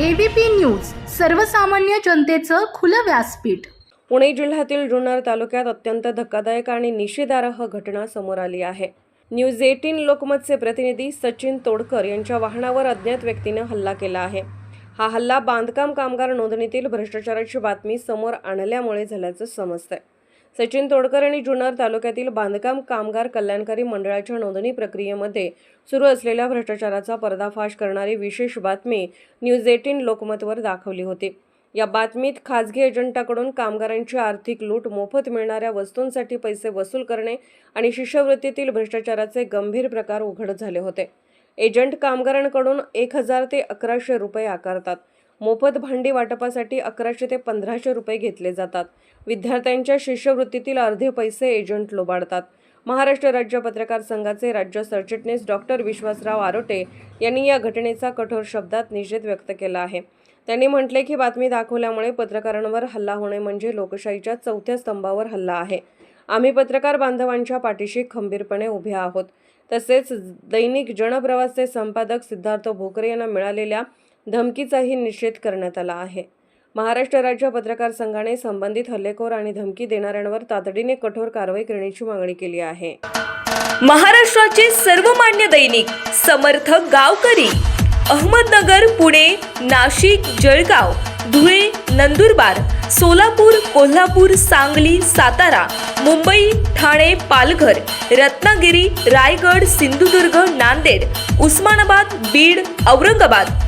ABP news सर्वसामान्य जनतेचं खुलं व्यासपीठ. पुणे जिल्ह्यातील जुन्नर तालुक्यात अत्यंत धक्कादायक आणि निषेधार्ह घटना समोर आली आहे. न्यूज एटीन लोकमतचे प्रतिनिधी सचिन तोडकर यांच्या वाहनावर अज्ञात व्यक्तीने हल्ला केला आहे. हा हल्ला बांधकाम कामगार नोंदणीतील भ्रष्टाचाराची बातमी समोर आणल्यामुळे झाल्याचं समजतंय. सचिन तोडकर यांनी जुन्नर तालुक्यातील बांधकाम कामगार कल्याणकारी मंडळाच्या नोंदणी प्रक्रियेमध्ये सुरू असलेल्या भ्रष्टाचाराचा पर्दाफाश करणारी विशेष बातमी न्यूज एटीन लोकमतवर दाखवली होती. या बातमीत खाजगी एजंटाकडून कामगारांची आर्थिक लूट मोफत मिळणाऱ्या वस्तूंसाठी पैसे वसूल करणे आणि शिष्यवृत्तीतील भ्रष्टाचाराचे गंभीर प्रकार उघड झाले होते. एजंट कामगारांकडून एक हजार ते अकराशे रुपये आकारतात. मोफत भांडी वाटपासाठी अकराशे ते पंधराशे रुपये घेतले जातात. विद्यार्थ्यांच्या शिष्यवृत्तीतील अर्धे पैसे एजंट लोबाडतात. महाराष्ट्र राज्य पत्रकार संघाचे राज्य सरचिटणीस डॉक्टर विश्वासराव आरोटे यांनी या घटनेचा कठोर शब्दात निषेध व्यक्त केला आहे. त्यांनी म्हटले की बातमी दाखवल्यामुळे पत्रकारांवर हल्ला होणे म्हणजे लोकशाहीच्या चौथ्या स्तंभावर हल्ला आहे. आम्ही पत्रकार बांधवांच्या पाठीशी खंबीरपणे उभे आहोत. तसेच दैनिक जनप्रवासचे संपादक सिद्धार्थ भोकरे यांना मिळालेल्या धमकीचाही निषेध करण्यात आला आहे. महाराष्ट्र राज्य पत्रकार संघाने संबंधित हल्लेखोर आणि धमकी देणाऱ्यांवर तातडीने कठोर कारवाई करण्याची मागणी केली आहे. महाराष्ट्राचे सर्वमान्य दैनिक समर्थ गावकरी अहमदनगर पुणे नाशिक जळगाव धुळे नंदुरबार सोलापूर कोल्हापूर सांगली सातारा मुंबई ठाणे पालघर रत्नागिरी रायगड सिंधुदुर्ग नांदेड उस्मानाबाद बीड औरंगाबाद